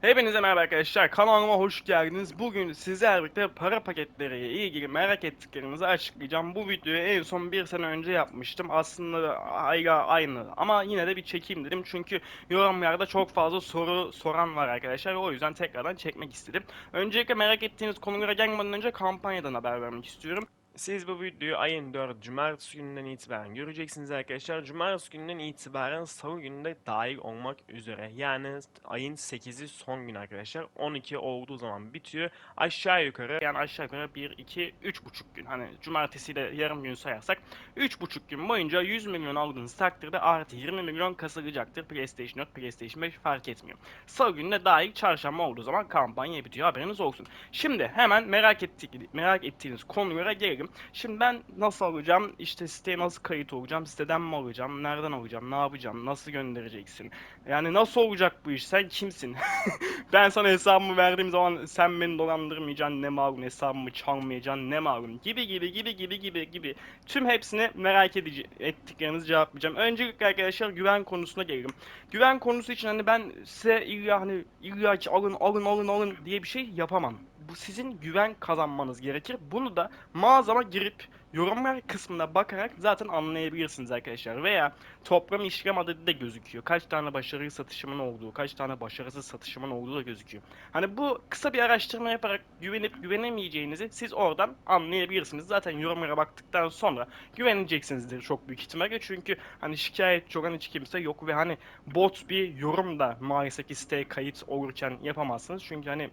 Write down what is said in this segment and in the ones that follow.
Hepinize merhaba arkadaşlar. Kanalıma hoş geldiniz. Bugün sizlerle birlikte para paketleriyle ilgili merak ettiklerinizi açıklayacağım. Bu videoyu en son bir sene önce yapmıştım. Aslında ayga aynı ama yine de bir çekeyim dedim. Çünkü yorumlarda çok fazla soru soran var arkadaşlar. O yüzden tekrardan çekmek istedim. Öncelikle merak ettiğiniz konulara gelmeden önce kampanyadan haber vermek istiyorum. Siz bu videoyu ayın 4 Cumartesi gününden itibaren göreceksiniz arkadaşlar. Cumartesi gününden itibaren Salı gününde dahil olmak üzere. Yani ayın 8'i son gün arkadaşlar. 12 olduğu zaman bitiyor. Aşağı yukarı yani aşağı yukarı 1, 2, 3,5 gün. Hani cumartesiyle yarım gün sayarsak 3,5 gün boyunca 100 milyon aldığınız takdirde artı 20 milyon kasılacaktır. PlayStation 4, PlayStation 5 fark etmiyor. Salı gününe dahil çarşamba olduğu zaman kampanya bitiyor haberiniz olsun. Şimdi hemen merak ettik merak ettiğiniz konulara gelelim. Şimdi ben nasıl alacağım? İşte siteye nasıl kayıt olacağım? Siteden mi alacağım? Nereden alacağım? Ne yapacağım? Nasıl göndereceksin? Yani nasıl olacak bu iş? Sen kimsin? ben sana hesabımı verdiğim zaman sen beni dolandırmayacaksın ne malum hesabımı çalmayacaksın ne malum gibi gibi gibi gibi gibi gibi tüm hepsini merak edici ettiklerinizi cevaplayacağım. Öncelikle arkadaşlar güven konusuna gelelim. Güven konusu için hani ben size illa hani illa ki alın alın alın alın diye bir şey yapamam. Bu sizin güven kazanmanız gerekir. Bunu da mağazama girip yorumlar kısmına bakarak zaten anlayabilirsiniz arkadaşlar. Veya toplam işlem adedi de gözüküyor. Kaç tane başarılı satışımın olduğu, kaç tane başarısız satışımın olduğu da gözüküyor. Hani bu kısa bir araştırma yaparak güvenip güvenemeyeceğinizi siz oradan anlayabilirsiniz. Zaten yorumlara baktıktan sonra güveneceksinizdir çok büyük ihtimalle. Çünkü hani şikayetçi olan hiç kimse yok ve hani bot bir yorum da maalesef ki kayıt olurken yapamazsınız. Çünkü hani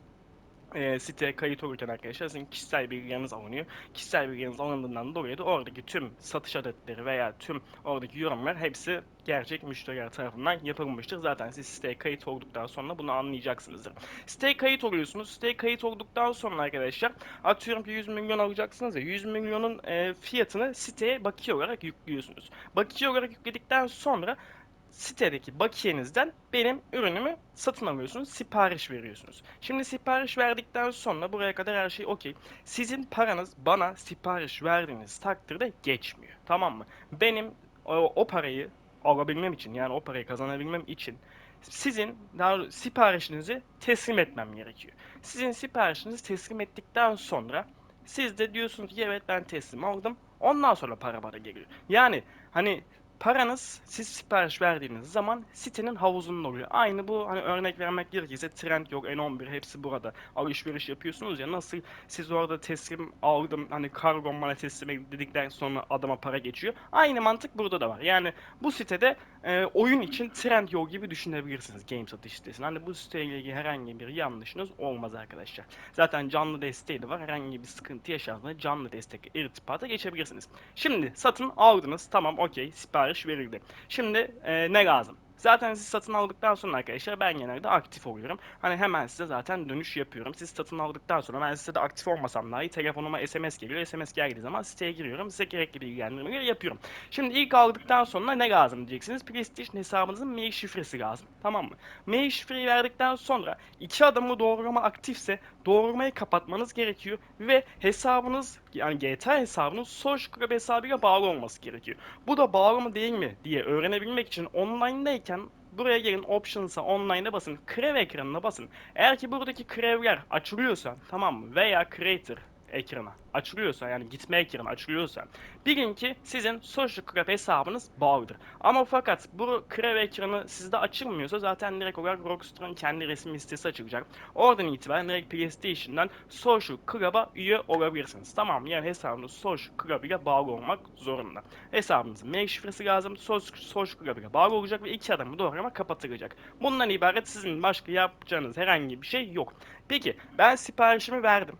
e, siteye kayıt olurken arkadaşlar sizin kişisel bilgileriniz alınıyor. Kişisel bilgileriniz alındığından dolayı da oradaki tüm satış adetleri veya tüm oradaki yorumlar hepsi gerçek müşteriler tarafından yapılmıştır. Zaten siz siteye kayıt olduktan sonra bunu anlayacaksınızdır. Siteye kayıt oluyorsunuz. Siteye kayıt olduktan sonra arkadaşlar atıyorum ki 100 milyon alacaksınız ya 100 milyonun e, fiyatını siteye bakiye olarak yüklüyorsunuz. Bakiye olarak yükledikten sonra sitedeki bakiyenizden benim ürünümü satın alıyorsunuz, sipariş veriyorsunuz. Şimdi sipariş verdikten sonra buraya kadar her şey okey. Sizin paranız bana sipariş verdiğiniz takdirde geçmiyor. Tamam mı? Benim o, o parayı alabilmem için yani o parayı kazanabilmem için sizin daha siparişinizi teslim etmem gerekiyor. Sizin siparişinizi teslim ettikten sonra siz de diyorsunuz ki evet ben teslim aldım. Ondan sonra para bana geliyor. Yani hani paranız siz sipariş verdiğiniz zaman sitenin havuzunda oluyor. Aynı bu hani örnek vermek gerekirse Trend yok N11 hepsi burada. Alışveriş yapıyorsunuz ya nasıl siz orada teslim aldım hani kargon bana teslim dedikten sonra adama para geçiyor. Aynı mantık burada da var. Yani bu sitede e, oyun için Trend yol gibi düşünebilirsiniz game satış sitesini. Hani bu siteyle ilgili herhangi bir yanlışınız olmaz arkadaşlar. Zaten canlı desteği de var. Herhangi bir sıkıntı yaşardığında canlı destek irtibata geçebilirsiniz. Şimdi satın aldınız. Tamam okey sipariş verildi. Şimdi e, ne lazım? Zaten siz satın aldıktan sonra arkadaşlar ben genelde aktif oluyorum. Hani hemen size zaten dönüş yapıyorum. Siz satın aldıktan sonra ben size de aktif olmasam dahi telefonuma SMS geliyor. SMS geldiği zaman siteye giriyorum. Size gerekli bilgilendirmeleri yapıyorum. Şimdi ilk aldıktan sonra ne lazım diyeceksiniz. PlayStation hesabınızın mail şifresi lazım. Tamam mı? Mail şifreyi verdikten sonra iki adımlı doğrulama aktifse doğrulamayı kapatmanız gerekiyor ve hesabınız yani GTA hesabınız Social Club hesabıyla bağlı olması gerekiyor. Bu da bağlı mı değil mi diye öğrenebilmek için online'dayken buraya gelin Options'a online'a basın. Krev ekranına basın. Eğer ki buradaki krevler açılıyorsa tamam mı veya Creator ekranı açılıyorsa yani gitme ekranı açılıyorsa bilin ki sizin Social Club hesabınız bağlıdır. Ama fakat bu krev ekranı sizde açılmıyorsa zaten direkt olarak Rockstar'ın kendi resmi sitesi açılacak. Oradan itibaren direkt PlayStation'dan Social Club'a üye olabilirsiniz. Tamam yani hesabınız Social Club ile bağlı olmak zorunda. Hesabınızın mail şifresi lazım. Social, Club ile bağlı olacak ve iki adımı doğrama kapatılacak. Bundan ibaret sizin başka yapacağınız herhangi bir şey yok. Peki ben siparişimi verdim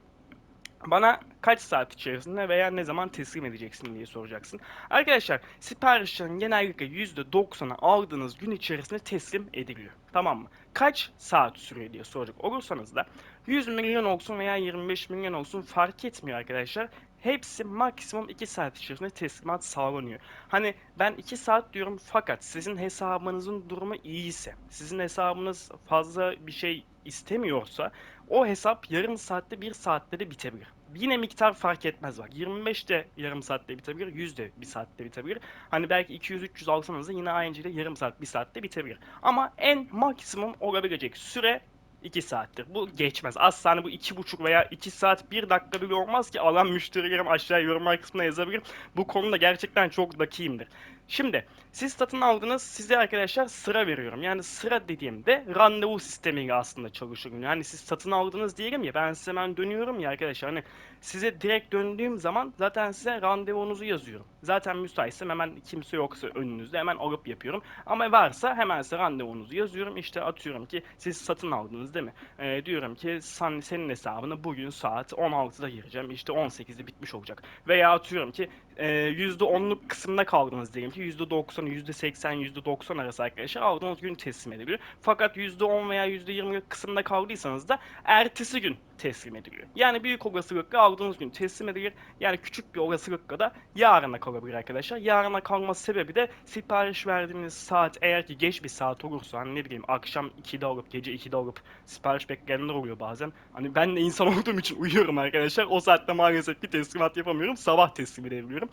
bana kaç saat içerisinde veya ne zaman teslim edeceksin diye soracaksın. Arkadaşlar siparişlerin genellikle %90'ı aldığınız gün içerisinde teslim ediliyor. Tamam mı? Kaç saat sürüyor diye soracak olursanız da 100 milyon olsun veya 25 milyon olsun fark etmiyor arkadaşlar. Hepsi maksimum 2 saat içerisinde teslimat sağlanıyor. Hani ben 2 saat diyorum fakat sizin hesabınızın durumu iyiyse, sizin hesabınız fazla bir şey istemiyorsa o hesap yarım saatte 1 saatte de bitebilir. Yine miktar fark etmez bak. 25 de yarım saatte bitebilir, 100 de 1 saatte bitebilir. Hani belki 200-300 alsanız da yine aynı şekilde yarım saat 1 saatte bitebilir. Ama en maksimum olabilecek süre 2 saattir. Bu geçmez. Asla hani bu 2,5 veya 2 saat 1 dakika bile olmaz ki alan müşterilerim aşağıya yorumlar kısmına yazabilirim. Bu konuda gerçekten çok dakiyimdir. Şimdi siz satın aldınız size arkadaşlar sıra veriyorum. Yani sıra dediğimde randevu sistemiyle aslında çalışıyorum. Yani siz satın aldınız diyelim ya ben size hemen dönüyorum ya arkadaşlar. Hani size direkt döndüğüm zaman zaten size randevunuzu yazıyorum. Zaten müsaitsem hemen kimse yoksa önünüzde hemen alıp yapıyorum. Ama varsa hemen size randevunuzu yazıyorum. İşte atıyorum ki siz satın aldınız değil mi? Ee, diyorum ki sen, senin hesabına bugün saat 16'da gireceğim. İşte 18'de bitmiş olacak. Veya atıyorum ki e, %10'luk kısımda kaldınız diyelim ki %90, %80, %90 arası arkadaşlar aldığınız gün teslim ediliyor. Fakat %10 veya %20 kısımda kaldıysanız da ertesi gün teslim ediliyor. Yani büyük olasılıkla aldığınız gün teslim edilir. Yani küçük bir olasılıkla da yarına kalabilir arkadaşlar. Yarına kalması sebebi de sipariş verdiğiniz saat eğer ki geç bir saat olursa hani ne bileyim akşam 2'de alıp gece 2'de alıp sipariş bekleyenler oluyor bazen. Hani ben de insan olduğum için uyuyorum arkadaşlar. O saatte maalesef ki teslimat yapamıyorum. Sabah teslim edebiliyorum.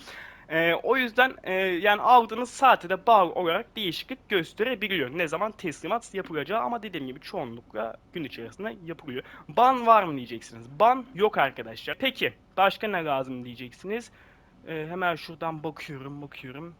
Ee, o yüzden e, yani aldığınız saate de bağlı olarak değişiklik gösterebiliyor. Ne zaman teslimat yapılacağı ama dediğim gibi çoğunlukla gün içerisinde yapılıyor. Ban var mı diyeceksiniz. Ban yok arkadaşlar. Peki başka ne lazım diyeceksiniz. Ee, hemen şuradan bakıyorum bakıyorum.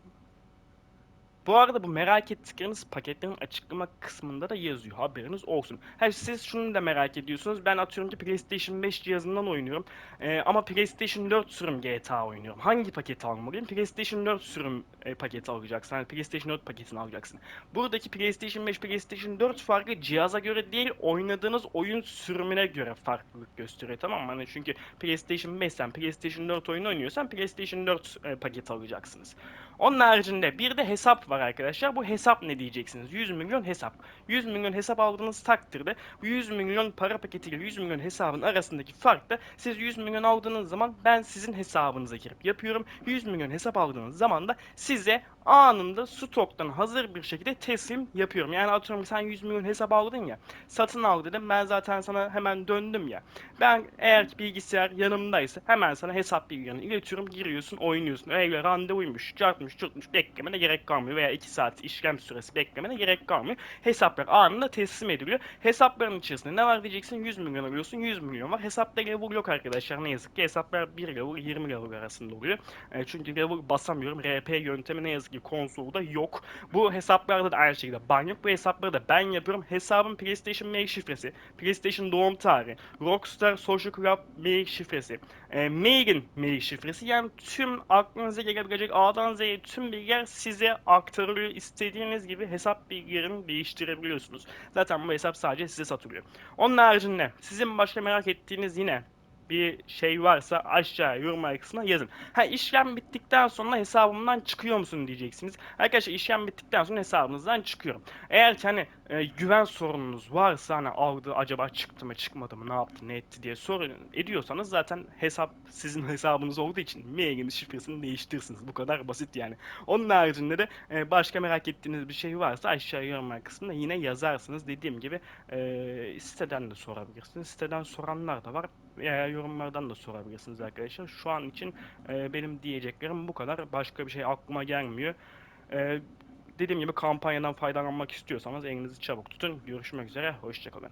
Bu arada bu merak ettikleriniz paketlerin açıklama kısmında da yazıyor. Haberiniz olsun. Ha, siz şunu da merak ediyorsunuz. Ben atıyorum ki PlayStation 5 cihazından oynuyorum. Ee, ama PlayStation 4 sürüm GTA oynuyorum. Hangi paketi almalıyım? PlayStation 4 sürüm e, paketi alacaksın. Yani PlayStation 4 paketini alacaksın. Buradaki PlayStation 5, PlayStation 4 farkı cihaza göre değil, oynadığınız oyun sürümüne göre farklılık gösteriyor. Tamam mı? Hani çünkü PlayStation 5 sen PlayStation 4 oyunu oynuyorsan PlayStation 4 e, paketi alacaksınız. Onun haricinde bir de hesap arkadaşlar. Bu hesap ne diyeceksiniz? 100 milyon hesap. 100 milyon hesap aldığınız takdirde bu 100 milyon para paketiyle 100 milyon hesabın arasındaki fark da siz 100 milyon aldığınız zaman ben sizin hesabınıza girip yapıyorum. 100 milyon hesap aldığınız zaman da size anında stoktan hazır bir şekilde teslim yapıyorum. Yani atıyorum sen 100 milyon hesap aldın ya. Satın al dedim. Ben zaten sana hemen döndüm ya. Ben eğer bilgisayar yanımdaysa hemen sana hesap bilgilerini iletiyorum. Giriyorsun, oynuyorsun. Öyle randevuymuş, çarpmış, çırpmış beklemene gerek kalmıyor. Veya 2 saat işlem süresi beklemene gerek kalmıyor. Hesaplar anında teslim ediliyor. Hesapların içerisinde ne var diyeceksin? 100 milyon alıyorsun. 100 milyon var. Hesapta level yok arkadaşlar. Ne yazık ki hesaplar 1 level 20 level arasında oluyor. E, çünkü level basamıyorum. RP yöntemi ne yazık ki konsolda yok. Bu hesaplarda da aynı şekilde ban yok. Bu hesapları da ben yapıyorum. Hesabın PlayStation mail şifresi, PlayStation doğum tarihi, Rockstar Social Club mail şifresi, e, mailin mail şifresi yani tüm aklınıza gelebilecek A'dan Z'ye tüm bilgiler size aktarılıyor. İstediğiniz gibi hesap bilgilerini değiştirebiliyorsunuz. Zaten bu hesap sadece size satılıyor. Onun haricinde sizin başka merak ettiğiniz yine bir şey varsa aşağıya yorum kısmına yazın. Ha işlem bittikten sonra hesabımdan çıkıyor musun diyeceksiniz. Arkadaşlar işlem bittikten sonra hesabınızdan çıkıyorum. Eğer ki hani e, güven sorununuz varsa hani aldı acaba çıktı mı çıkmadı mı ne yaptı ne etti diye sorun ediyorsanız zaten hesap sizin hesabınız olduğu için mailin şifresini değiştirirsiniz. Bu kadar basit yani. Onun haricinde de e, başka merak ettiğiniz bir şey varsa aşağıya yorumlar kısmında yine yazarsınız. Dediğim gibi e, siteden de sorabilirsiniz. Siteden soranlar da var veya yorumlardan da sorabilirsiniz arkadaşlar. Şu an için e, benim diyeceklerim bu kadar. Başka bir şey aklıma gelmiyor. E, dediğim gibi kampanyadan faydalanmak istiyorsanız elinizi çabuk tutun. Görüşmek üzere. Hoşçakalın.